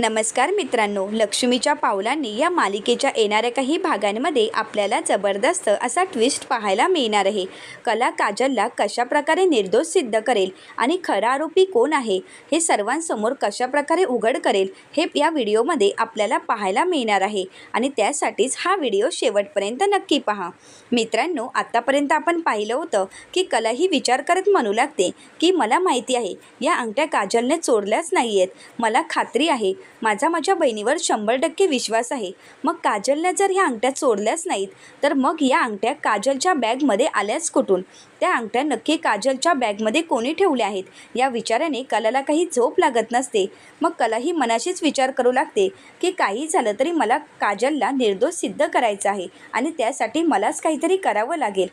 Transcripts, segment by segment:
नमस्कार मित्रांनो लक्ष्मीच्या पावलांनी या मालिकेच्या येणाऱ्या काही भागांमध्ये आपल्याला जबरदस्त असा ट्विस्ट पाहायला मिळणार आहे. कला काजलला कशाप्रकारे निर्दोष सिद्ध करेल आणि खरा आरोपी कोण आहे हे सर्वांसमोर कशाप्रकारे उघड करेल हे या व्हिडिओमध्ये आपल्याला पाहायला मिळणार आहे. आणि त्यासाठीच हा व्हिडिओ शेवटपर्यंत नक्की पहा. मित्रांनो आत्तापर्यंत आपण पाहिलं होतं की कला ही विचार करत म्हणू लागते की मला माहिती आहे या अंगठ्या काजलने चोरल्याच नाही आहेत मला खात्री आहे माझा माझ्या बहिणीवर शंभर टक्के विश्वास आहे. मग काजलने जर ह्या अंगठ्या चोरल्याच नाहीत तर मग या अंगठ्या काजलच्या बॅगमध्ये आल्याच कुठून? त्या अंगठ्या नक्की काजलच्या बॅगमध्ये कोणी ठेवल्या आहेत? या विचाराने कलाला काही झोप लागत नसते. मग कला ही मनाशीच विचार करू लागते की काही झालं तरी मला काजलला निर्दोष सिद्ध करायचं आहे आणि त्यासाठी मलाच काहीतरी करावं लागेल.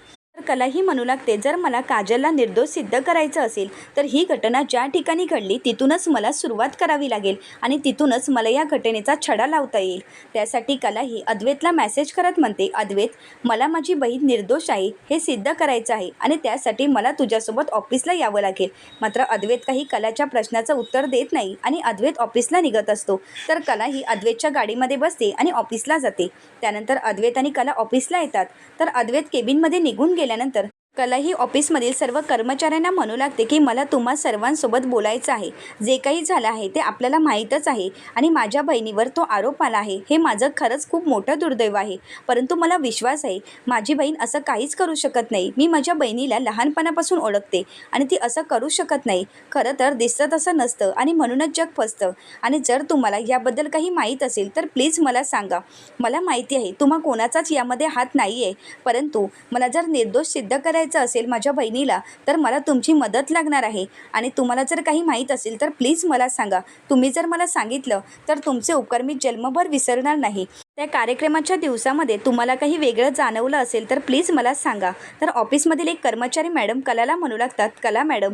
कलाही कला ही म्हणू लागते. जर मला काजलला निर्दोष सिद्ध करायचं असेल तर ही घटना ज्या ठिकाणी घडली तिथूनच मला सुरुवात करावी लागेल आणि तिथूनच मला या घटनेचा छडा लावता येईल. त्यासाठी कला ही अद्वैतला मेसेज करत म्हणते अद्वैत मला माझी बहीण निर्दोष आहे हे सिद्ध करायचं आहे आणि त्यासाठी मला तुझ्यासोबत ऑफिसला यावं लागेल. मात्र अद्वैत काही कलाच्या प्रश्नाचं उत्तर देत नाही आणि अद्वैत ऑफिसला निघत असतो. तर कला ही अद्वैतच्या गाडीमध्ये बसते आणि ऑफिसला जाते. त्यानंतर अद्वैत आणि कला ऑफिसला येतात. तर अद्वैत केबिनमध्ये निघून गेल्या गेल्यानंतर कला ही ऑफिसमधील सर्व कर्मचाऱ्यांना म्हणू लागते की मला तुम्हा सर्वांसोबत बोलायचं आहे. जे काही झालं आहे ते आपल्याला माहीतच आहे आणि माझ्या बहिणीवर तो आरोप आला आहे. हे माझं खरंच खूप मोठं दुर्दैव आहे. परंतु मला विश्वास आहे माझी बहीण असं काहीच करू शकत नाही. मी माझ्या बहिणीला लहानपणापासून ओळखते आणि ती असं करू शकत नाही. खरं तर दिसतं तसं नसतं आणि म्हणूनच जग फसतं. आणि जर तुम्हाला याबद्दल काही माहीत असेल तर प्लीज मला सांगा. मला माहिती आहे तुम्हा कोणाचाच यामध्ये हात नाही आहे परंतु मला जर निर्दोष सिद्ध करायचं असेल माझ्या बहिणीला तर मला तुमची मदत लागणार आहे. आणि तुम्हाला जर काही माहीत असेल तर प्लीज मला सांगा. तुम्ही जर मला सांगितलं तर तुमचे उपकार मी जन्मभर विसरणार नाही. त्या कार्यक्रमाच्या दिवसामध्ये तुम्हाला काही वेगळं जाणवलं असेल तर प्लीज मला सांगा. तर ऑफिसमधील एक कर्मचारी मॅडम कलाला म्हणू लागतात कला मॅडम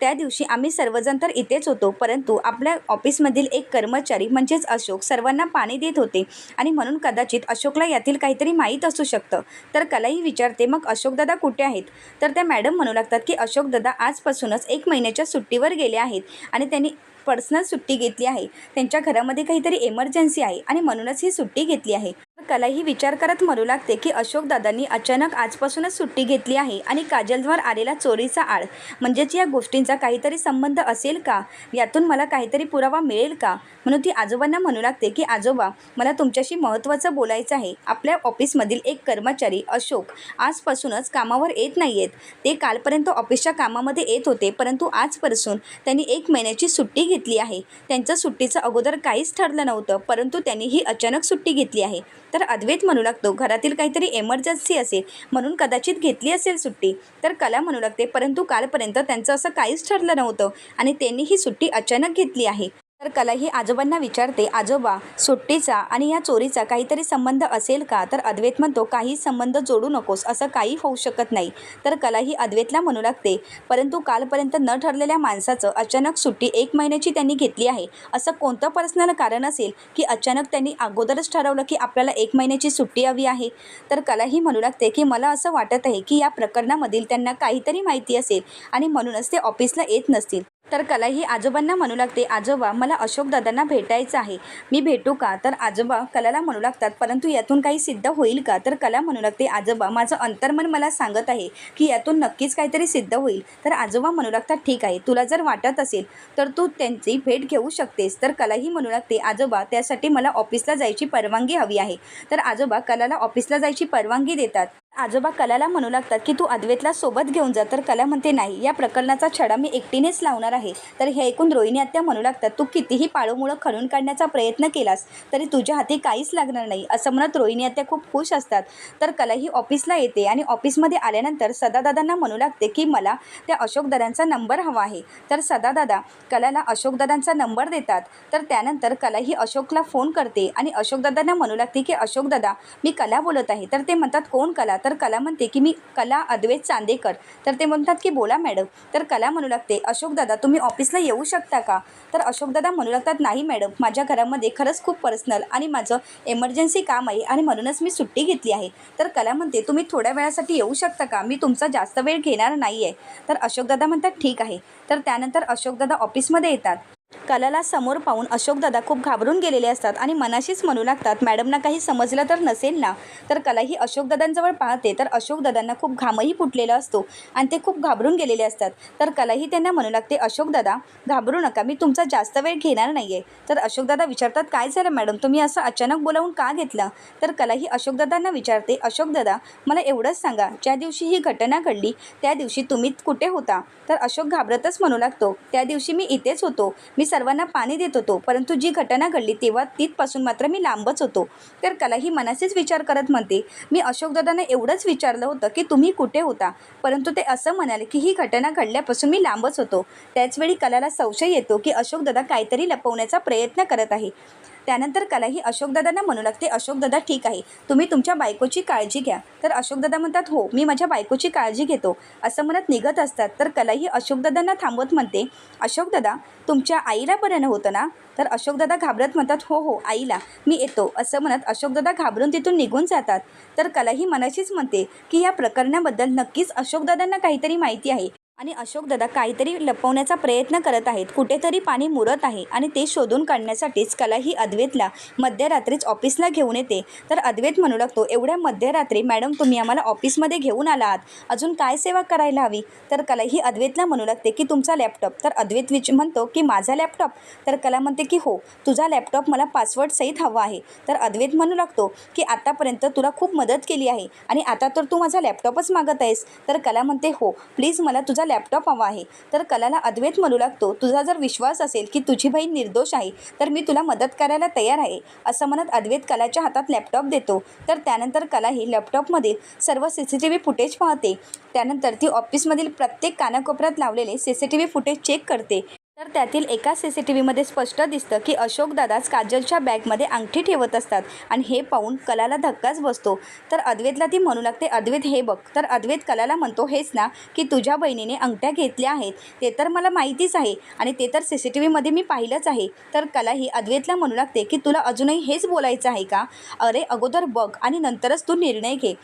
त्या दिवशी आम्ही सर्वजण तर इथेच होतो परंतु आपल्या ऑफिसमधील एक कर्मचारी म्हणजेच अशोक सर्वांना पाणी देत होते. आणि म्हणून कदाचित अशोकला यातील काहीतरी माहीत असू शकतं. तर कलाही विचारते मग अशोकदादा कुठे आहेत? तर त्या मॅडम म्हणू लागतात की अशोक दादा आजपासूनच एक महिन्याच्या सुट्टीवर गेले आहेत आणि त्यांनी पर्सनल सुट्टी घेतली आहे. त्यांच्या घरामध्ये काहीतरी एमर्जन्सी आहे आणि म्हणूनच ही सुट्टी घेतली आहे. कलाही विचार करत म्हणू लागते की अशोकदादांनी अचानक आजपासूनच सुट्टी घेतली आहे आणि काजलवर आलेला चोरीचा आळ. म्हणजेच या गोष्टींचा काहीतरी संबंध असेल का? यातून मला काहीतरी पुरावा मिळेल का? म्हणून ती आजोबांना म्हणू लागते की आजोबा मला तुमच्याशी महत्त्वाचं बोलायचं आहे. आपल्या ऑफिसमधील एक कर्मचारी अशोक आजपासूनच कामावर येत नाही आहेत ते कालपर्यंत ऑफिसच्या कामामध्ये येत होते परंतु आजपासून त्यांनी एक महिन्याची सुट्टी घेतली आहे. त्यांचं सुट्टीचं अगोदर काहीच ठरलं नव्हतं परंतु त्यांनी ही अचानक सुट्टी घेतली आहे. तर अद्वैत म्हणू लागतो. घरातील काहीतरी एमर्जन्सी असेल म्हणून कदाचित घेतली असेल सुट्टी. तर कला म्हणू लागते परंतु कालपर्यंत त्यांचं असं काहीच ठरलं नव्हतं आणि त्यांनी ही सुट्टी अचानक घेतली आहे. तर कला ही आजोबांना विचारते आजोबा सुट्टीचा आणि या चोरीचा काहीतरी संबंध असेल का? तर अद्वैत म्हणतो काही संबंध जोडू नकोस असं काही होऊ शकत नाही. तर कला ही अद्वैतला म्हणू लागते परंतु कालपर्यंत न ठरलेल्या माणसाचं अचानक सुट्टी एक महिन्याची त्यांनी घेतली आहे. असं कोणतं पर्सनल कारण असेल की अचानक त्यांनी अगोदरच ठरवलं की आपल्याला एक महिन्याची सुट्टी हवी आहे? तर कला ही म्हणू लागते की मला असं वाटत आहे की या प्रकरणामधील त्यांना काहीतरी माहिती असेल आणि म्हणूनच ते ऑफिसला येत नसतील. तर कला ही आजोबांना म्हणू लागते. आजोबा मला अशोकदादांना भेटायचं आहे. मी भेटू का? तर आजोबा कलाला म्हणू लागतात. परंतु यातून काही सिद्ध होईल का? तर कला म्हणू लागते. आजोबा माझं अंतर्मन मला सांगत आहे की यातून नक्कीच काहीतरी सिद्ध होईल. तर आजोबा म्हणू लागतात ठीक आहे. तुला जर वाटत असेल तर तू त्यांची भेट घेऊ शकतेस. तर कलाही म्हणू लागते आजोबा त्यासाठी मला ऑफिसला जायची परवानगी हवी आहे. तर आजोबा कलाला ऑफिसला जायची परवानगी देतात. आजोबा कलाला म्हणू लागतात की तू अद्वेतला सोबत घेऊन जा. तर कला म्हणते नाही या प्रकरणाचा छडा मी एकटीनेच लावणार आहे. तर हे ऐकून रोहिणी आत्या म्हणू लागतात तू कितीही पाळोमुळं खणून काढण्याचा प्रयत्न केलास तरी तुझ्या हाती काहीच लागणार नाही. असं म्हणत रोहिणी आत्या खूप खुश असतात. तर कला ही ऑफिसला येते आणि ऑफिसमध्ये आल्यानंतर सदादादांना म्हणू लागते की मला त्या अशोकदादांचा नंबर हवा आहे. तर सदादादा कलाला अशोकदादांचा नंबर देतात. तर त्यानंतर कला ही अशोकला फोन करते आणि अशोकदादांना म्हणू लागते की अशोकदादा मी कला बोलत आहे. तर ते म्हणतात कोण कला? तर तर कला म्हणते की मी कला अद्वैत चांदेकर. तर ते म्हणतात की बोला मॅडम तर कला म्हणू लागते. अशोकदादा तुम्ही ऑफिसला येऊ शकता का? तर अशोकदादा म्हणू लागतात नाही मॅडम माझ्या घरामध्ये खरंच खूप पर्सनल आणि माझं एमर्जन्सी काम आहे आणि म्हणूनच मी सुट्टी घेतली आहे. तर कला म्हणते तुम्ही थोड्या वेळासाठी येऊ शकता का? मी तुमचा जास्त वेळ घेणार नाही आहे तर अशोकदादा म्हणतात ठीक आहे. तर त्यानंतर अशोकदादा ऑफिसमध्ये येतात. कलाला समोर पाहून अशोकदादा खूप घाबरून गेलेले असतात आणि मनाशीच म्हणू लागतात मॅडमना काही समजलं तर नसेल ना? तर कला ही अशोकदादांजवळ पाहते. तर अशोकदादांना खूप घामही फुटलेला असतो आणि ते खूप घाबरून गेलेले असतात. तर कलाही त्यांना म्हणू लागते अशोकदादा घाबरू नका. मी तुमचा जास्त वेळ घेणार नाही आहे तर अशोकदादा विचारतात काय झालं मॅडम? तुम्ही असं अचानक बोलावून का घेतलं? तर कलाही अशोकदादांना विचारते अशोकदादा मला एवढंच सांगा. ज्या दिवशी ही घटना घडली त्या दिवशी तुम्ही कुठे होता? तर अशोक घाबरतच म्हणू लागतो त्या दिवशी मी इथेच होतो. मी सर्वांना पाणी देत होतो. परंतु जी घटना घडली तेव्हा तिथपासून मात्र मी लांबच होतो. तर कला ही मनाचेच विचार करत म्हणते मी अशोकदादांना एवढंच विचारलं होतं की तुम्ही कुठे होता? परंतु ते असं म्हणाले की ही घटना घडल्यापासून मी लांबच होतो. त्याचवेळी कलाला संशय येतो की अशोकदादा काहीतरी लपवण्याचा प्रयत्न करत आहे. त्यानंतर कला ही अशोकदादांना म्हणू लागते. अशोकदादा ठीक आहे. तुम्ही तुमच्या बायकोची काळजी घ्या. तर अशोकदादा म्हणतात हो मी माझ्या बायकोची काळजी घेतो. असं म्हणत निघत असतात. तर कला ही अशोकदादांना थांबवत म्हणते अशोकदादा तुमच्या आईला बरं नव्हतं ना? तर अशोकदादा घाबरत म्हणतात हो हो आईला मी येतो. असं म्हणत अशोकदादा घाबरून तिथून निघून जातात. तर कला ही मनाशीच म्हणते की या प्रकरणाबद्दल नक्कीच अशोकदादांना काहीतरी माहिती आहे. आणि अशोकदादा काहीतरी लपवण्याचा प्रयत्न करत आहेत. कुठेतरी पाणी मुरत आहे आणि ते शोधून काढण्यासाठीच कला ही अद्वैतला मध्यरात्रीच ऑफिसला घेऊन येते. तर अद्वैत म्हणू लागतो एवढ्या मध्यरात्री मॅडम तुम्ही आम्हाला ऑफिसमध्ये घेऊन आला आहात अजून काय सेवा करायला हवी? तर कला ही अद्वैतला म्हणू लागते की तुमचा लॅपटॉप. तर अद्वैत विच म्हणतो की माझा लॅपटॉप? तर कला म्हणते की हो तुझा लॅपटॉप मला पासवर्ड सहित हवा आहे. तर अद्वैत म्हणू लागतो की आतापर्यंत तुला खूप मदत केली आहे आणि आता तर तू माझा लॅपटॉपच मागत आहेस. तर कला म्हणते हो प्लीज मला तुझा लॅपटॉप हवा आहे. तर कलाला अद्वैत म्हणू लागतो. तुझा जर विश्वास असेल की तुझी बहीण निर्दोष आहे तर मी तुला मदत करायला तयार आहे असं म्हणत अद्वैत कलाच्या हातात लॅपटॉप देतो. तर त्यानंतर कला ही लॅपटॉपमधील सर्व C C T V footage पाहते. त्यानंतर ती ऑफिसमधील प्रत्येक कानाकोपऱ्यात लावलेले C C T V footage check करते. तर त्यातील एका सी सी टी व्हीमध्ये स्पष्ट दिसतं की अशोकदादाच काजलच्या बॅगमध्ये अंगठी ठेवत असतात आणि हे पाहून कलाला धक्काच बसतो. तर अद्वैतला ती म्हणू लागते अद्वैत हे बघ. तर अद्वैत कलाला म्हणतो हेच ना की तुझ्या बहिणीने अंगठ्या घेतल्या आहेत. ते तर मला माहितीच आहे आणि ते तर सी सी टी व्हीमध्ये मी पाहिलंच आहे. तर कला ही अद्वैतला म्हणू लागते की तुला अजूनही हेच बोलायचं आहे का? अरे अगोदर बघ आणि नंतरच तू निर्णय घे.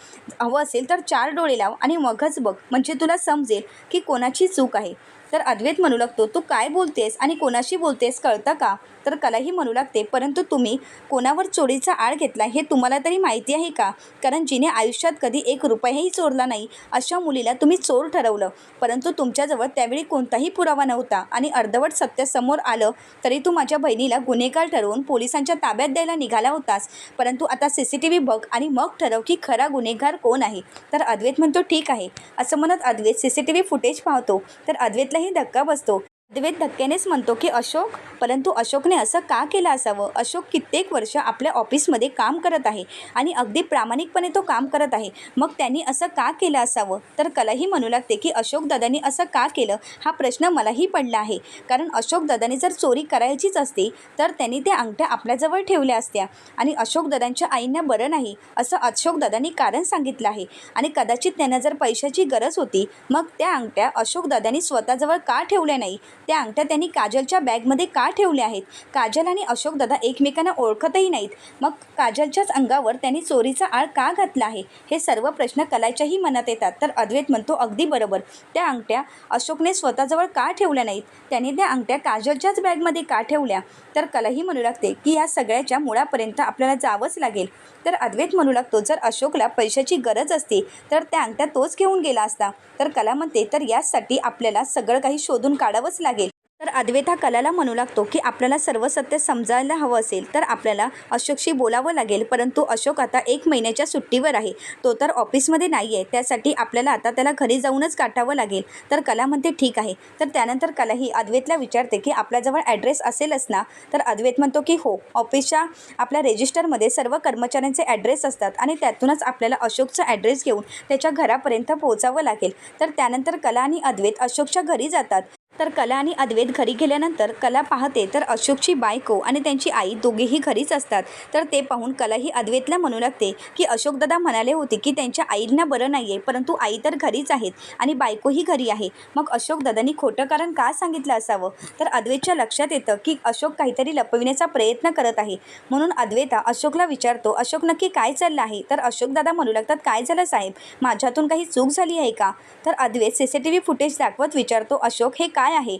हवं असेल तर चार डोळे लाव आणि मगच बघ. म्हणजे तुला समजेल की कोणाची चूक आहे. तर अद्वैत म्हणू लागतो तू काय बोलतेस आणि कोणाशी बोलतेस कळतं का? तर कलाही म्हणू लागते परंतु तुम्ही कोणावर चोरीचा आळ घेतला हे तुम्हाला तरी माहिती आहे का? कारण जिने आयुष्यात कधी एक रुपयाही चोरला नाही अशा मुलीला तुम्ही चोर ठरवलं. परंतु तुमच्याजवळ त्यावेळी कोणताही पुरावा नव्हता आणि अर्धवट सत्य समोर आलं तरी तू माझ्या बहिणीला गुन्हेगार ठरवून पोलिसांच्या ताब्यात द्यायला निघाला होतास. परंतु आता सी सी टी व्ही बघ आणि मग ठरव की खरा गुन्हेगार कोण आहे. तर अद्वैत म्हणतो ठीक आहे. असं म्हणत Advait C C T V footage पाहतो. तर अद्वैतलाही धक्का बसतो. अद्वैत धक्क्यानेच म्हणतो की अशोक परंतु अशोकने असं का केलं असावं? अशोक कित्येक वर्ष आपल्या ऑफिसमध्ये काम करत आहे आणि अगदी प्रामाणिकपणे तो काम करत आहे. मग त्यांनी असं का केलं असावं? तर कलाही म्हणू लागते की अशोकदादांनी असं का केलं? हा प्रश्न मलाही पडला आहे. कारण अशोकदादांनी जर चोरी करायचीच असती तर त्यांनी त्या अंगठ्या आपल्याजवळ ठेवल्या असत्या. आणि अशोकदादांच्या आईंना बरं नाही असं अशोकदादांनी कारण सांगितलं आहे. आणि कदाचित त्यांना जर पैशाची गरज होती मग त्या अंगठ्या अशोकदादांनी स्वतःजवळ का ठेवल्या नाही? त्या अंगठ्या त्यांनी काजलच्या बॅगमध्ये का ठेवल्या आहेत? काजल आणि अशोकदादा एकमेकांना ओळखतही नाहीत. मग काजलच्याच अंगावर त्यांनी चोरीचा आळ का घातला आहे? हे सर्व प्रश्न कलाच्याही मनात येतात. तर अद्वैत म्हणतो अगदी बरोबर. त्या अंगठ्या अशोकने स्वतःजवळ का ठेवल्या नाहीत? त्याने त्या अंगठ्या काजलच्याच बॅगमध्ये का ठेवल्या? तर कलाही म्हणू लागते की या सगळ्याच्या मुळापर्यंत आपल्याला जावंच लागेल. तर अद्वैत म्हणू लागतो जर अशोकला पैशाची गरज असती तर त्या अंगठ्या तोच घेऊन गेला असता. तर कला म्हणते तर यासाठी आपल्याला सगळं काही शोधून काढावंच लागेल. तर अद्वैत हा कलाला म्हणू लागतो की आपल्याला सर्व सत्य समजायला हवं असेल तर आपल्याला अशोकशी बोलावं लागेल. परंतु अशोक आता एक महिन्याच्या सुट्टीवर आहे. तो तर ऑफिसमध्ये नाही आहे त्यासाठी आपल्याला आता त्याला घरी जाऊनच गाठावं लागेल. तर कला म्हणते ठीक आहे. तर त्यानंतर कला ही अद्वैतला विचारते की आपल्याजवळ ॲड्रेस असेलच ना? तर अद्वैत म्हणतो की हो. ऑफिसच्या आपल्या रेजिस्टरमध्ये सर्व कर्मचाऱ्यांचे ॲड्रेस असतात आणि त्यातूनच आपल्याला अशोकचा ॲड्रेस घेऊन त्याच्या घरापर्यंत पोहोचावं लागेल. तर त्यानंतर कला आणि अद्वैत अशोकच्या घरी जातात. तर कला आणि अद्वैत घरी गेल्यानंतर कला पाहते तर अशोकची बायको आणि त्यांची आई दोघेही घरीच असतात. तर ते पाहून कला ही अद्वैतला म्हणू लागते की अशोकदादा म्हणाले होते की त्यांच्या आईंना बरं नाही आहे परंतु आई तर घरीच आहेत आणि बायकोही घरी आहे. मग अशोकदादांनी खोटं कारण का सांगितलं असावं? तर अद्वैतच्या लक्षात येतं की अशोक काहीतरी लपविण्याचा प्रयत्न करत आहे. म्हणून अद्वैता अशोकला विचारतो अशोक नक्की काय चाललं आहे? तर अशोकदादा म्हणू लागतात काय झालं साहेब? माझ्यातून काही चूक झाली आहे का? तर Advait C C T V footage दाखवत विचारतो अशोक हे काय काय आहे?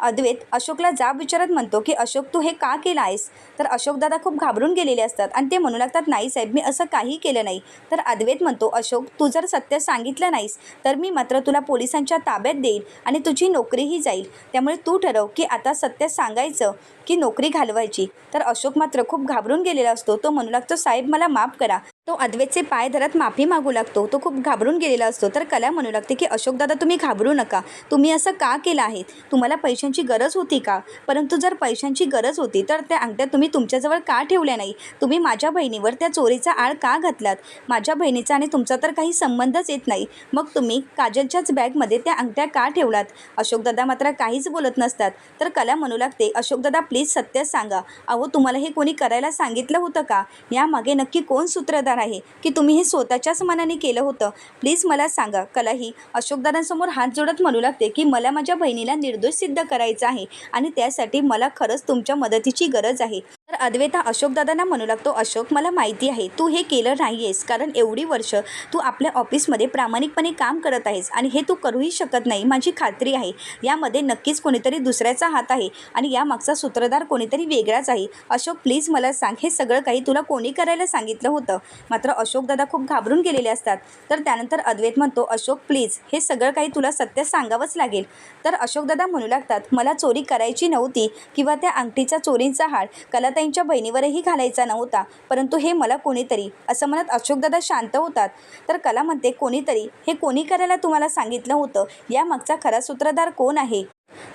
अद्वैत अशोकला जाब विचारत म्हणतो की अशोक तू हे का केलं आहेस? तर अशोकदादा खूप घाबरून गेलेले असतात आणि ते म्हणू लागतात नाही साहेब मी असं काही केलं नाही. तर अद्वैत म्हणतो अशोक तू जर सत्य सांगितलं नाहीस तर मी मात्र तुला पोलिसांच्या ताब्यात देईल आणि तुझी नोकरीही जाईल. त्यामुळे तू ठरव की आता सत्य सांगायचं की नोकरी घालवायची. तर अशोक मात्र खूप घाबरून गेलेला असतो. तो म्हणू लागतो साहेब मला माफ करा. तो अद्वैतचे पाय धरत माफी मागू लागतो. तो खूप घाबरून गेलेला असतो. तर कला म्हणू लागते की अशोकदादा तुम्ही घाबरू नका. तुम्ही असं का केलं आहे तुम्हाला पैशांची गरज होती का? परंतु जर पैशांची गरज होती तर त्या अंगठ्या तुम्ही तुमच्याजवळ का ठेवल्या नाही? तुम्ही माझ्या बहिणीवर त्या चोरीचा आळ का घातलात? माझ्या बहिणीचा आणि तुमचा तर काही संबंधच येत नाही. मग तुम्ही काजलच्याच बॅगमध्ये त्या अंगठ्या का ठेवलात? अशोकदादा मात्र काहीच बोलत नसतात. तर कला म्हणू लागते अशोकदादा प्लीज सत्य सांगा. अहो तुम्हाला हे कोणी करायला सांगितलं होतं का? यामागे नक्की कोण सूत्रधार आहे की तुम्ही हे स्वतःच्याच मनाने केलं होतं. प्लीज मला सांगा कलाही अशोकदादांसमोर हात जोडत म्हणू लागते की मला माझ्या बहिणीला निर्दोष सिद्ध करायचं आहे आणि त्यासाठी मला खरंच तुमच्या मदतीची गरज आहे. तर अद्वैता अशोकदादांना म्हणू लागतो अशोक मला माहिती आहे तू हे केलं नाही आहेस कारण एवढी वर्ष तू आपल्या ऑफिसमध्ये प्रामाणिकपणे काम करत आहेस आणि हे तू करूही शकत नाही माझी खात्री आहे. यामध्ये नक्कीच कोणीतरी दुसऱ्याचा हात आहे आणि यामागचा सूत्रधार कोणीतरी वेगळाच आहे. अशोक प्लीज मला सांग हे सगळं काही तुला कोणी करायला सांगितलं होतं मात्र अशोकदादा खूप घाबरून गेलेले असतात. तर त्यानंतर अद्वैत म्हणतो अशोक प्लीज हे सगळं काही तुला सत्य सांगावंच लागेल तर अशोकदादा म्हणू लागतात मला चोरी करायची नव्हती किंवा त्या अंगठीचा चोरींचा हाड कला कलाताईंच्या बहिणीवरही घालायचा नव्हता परंतु हे मला कोणीतरी असं म्हणत अशोकदादा शांत होतात. तर कला म्हणते कोणीतरी हे कोणी करायला तुम्हाला सांगितलं होतं? यामागचा खरा सूत्रधार कोण आहे?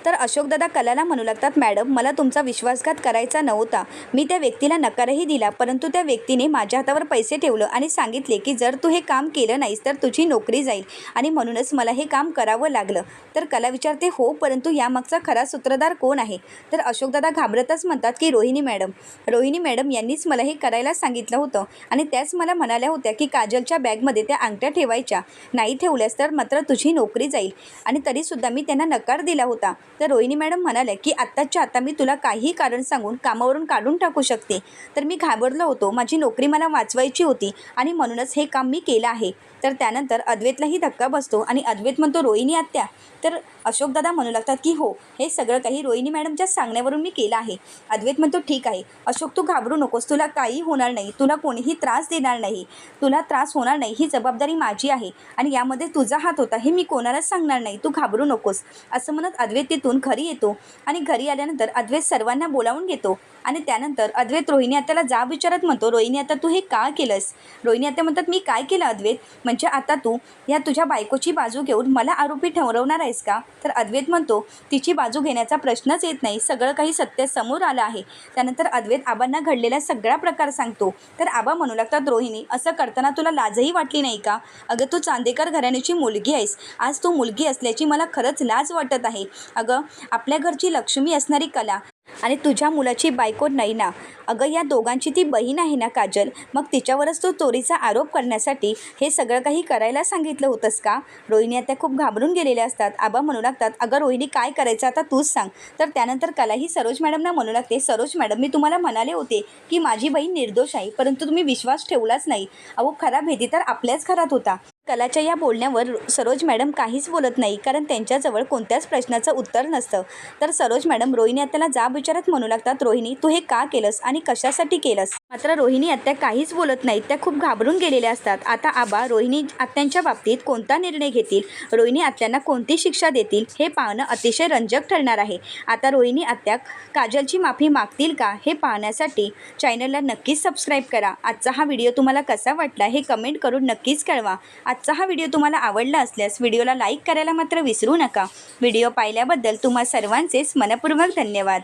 तर अशोकदादा कलाला म्हणू लागतात मॅडम मला तुमचा विश्वासघात करायचा नव्हता. मी त्या व्यक्तीला नकारही दिला परंतु त्या व्यक्तीने माझ्या हातावर पैसे ठेवलं आणि सांगितले की जर तू हे काम केलं नाहीस तर तुझी नोकरी जाईल. आणि म्हणूनच मला हे काम करावं लागलं. तर कला विचारते हो परंतु यामागचा खरा सूत्रधार कोण आहे? तर अशोकदादा घाबरतच म्हणतात की रोहिणी मॅडम. रोहिणी मॅडम यांनीच मला हे करायला सांगितलं होतं आणि त्याच मला म्हणाल्या होत्या की काजलच्या बॅगमध्ये त्या अंगठ्या ठेवायच्या. नाही ठेवल्यास तर मात्र तुझी नोकरी जाईल. आणि तरीसुद्धा मी त्यांना नकार दिला होता. तर रोहिणी मॅडम म्हणाल्या की आत्ताच्या आता मी तुला काही कारण सांगून कामावरून काढून टाकू शकते. तर मी घाबरलो होतो. माझी नोकरी मला वाचवायची होती आणि म्हणूनच हे काम मी केलं आहे. तर त्यानंतर अद्वैतलाही धक्का बसतो आणि अद्वैत म्हणतो रोहिणी आत्या. तर अशोकदादा म्हणू लागतात की हो हे सगळं काही रोहिणी मॅडमच्या सांगण्यावरून मी केलं आहे. अद्वैत म्हणतो ठीक आहे. अशोक तू घाबरू नकोस. तुला काही होणार नाही. तुला कोणीही त्रास देणार नाही. तुला त्रास होणार नाही. ही जबाबदारी माझी आहे आणि यामध्ये तुझा हात होता. हे मी कोणालाच सांगणार नाही. तू घाबरू नकोस. असं म्हणत अद्वैत तिथून घरी येतो आणि घरी आल्यानंतर अद्वैत सर्वांना बोलावून घेतो. आणि त्यानंतर अद्वैत रोहिणी आत्याला जा विचारत म्हणतो रोहिणी आता तू हे का केलंस? रोहिणी आत्या म्हणतात मी काय केलं अद्वैत? म्हणजे आता तू या तुझ्या बायकोची बाजू घेऊन मला आरोपी ठरवणार आहेस का? तर अद्वैत म्हणतो तिची बाजू घेण्याचा प्रश्नच येत नाही. सगळं काही सत्य समोर आलं आहे. त्यानंतर अद्वैत आबांना घडलेला सगळा प्रकार सांगतो. तर आबा म्हणू लागतात रोहिणी असं करताना तुला लाजही वाटली नाही का? अगं तू चांदेकर घराण्याची मुलगी आहेस. आज तू मुलगी असल्याची मला खरंच लाज वाटत आहे. अगं आपल्या घरची लक्ष्मी असणारी कला आणि तुझ्या मुलाची बायको नैना. अगं या दोघांची ती बहीण आहे ना काजल? मग तिच्यावरच तू चोरीचा आरोप करण्यासाठी हे सगळं काही करायला सांगितलं होतंस का? रोहिणी आता खूप घाबरून गेलेल्या असतात. आबा म्हणू लागतात अगं रोहिणी काय करायचं आता तूच सांग. तर त्यानंतर कलाही सरोज मॅडमना म्हणू लागते सरोज मॅडम मी तुम्हाला म्हणाले होते की माझी बहीण निर्दोष आहे परंतु तुम्ही विश्वास ठेवलाच नाही. अहो खरा भेदी तर आपल्याच घरात होता. कलाच्या या बोलण्यावर सरोज मॅडम काहीच बोलत नाही कारण त्यांच्याजवळ कोणत्याच प्रश्नाचं उत्तर नसतं. तर सरोज मॅडम रोहिणी आत्याला जाब विचारत म्हणू लागतात रोहिणी तू हे का केलंस आणि कशासाठी केलंस? मात्र रोहिणी आत्या काहीच बोलत नाहीत. त्या खूप घाबरून गेलेल्या असतात. आता आबा रोहिणी आत्यांच्या बाबतीत कोणता निर्णय घेतील? रोहिणी आत्यांना कोणती शिक्षा देतील? हे पाहणं अतिशय रंजक ठरणार आहे. आता रोहिणी आत्या काजलची माफी मागतील का? हे पाहण्यासाठी चॅनलला नक्कीच सबस्क्राईब करा. आजचा हा व्हिडिओ तुम्हाला कसा वाटला हे कमेंट करून नक्कीच कळवा. आजचा हा व्हिडिओ तुम्हाला आवडला असल्यास व्हिडिओला लाईक करायला मात्र विसरू नका. व्हिडिओ पाहिल्याबद्दल तुम्हा सर्वांचेच मनपूर्वक धन्यवाद.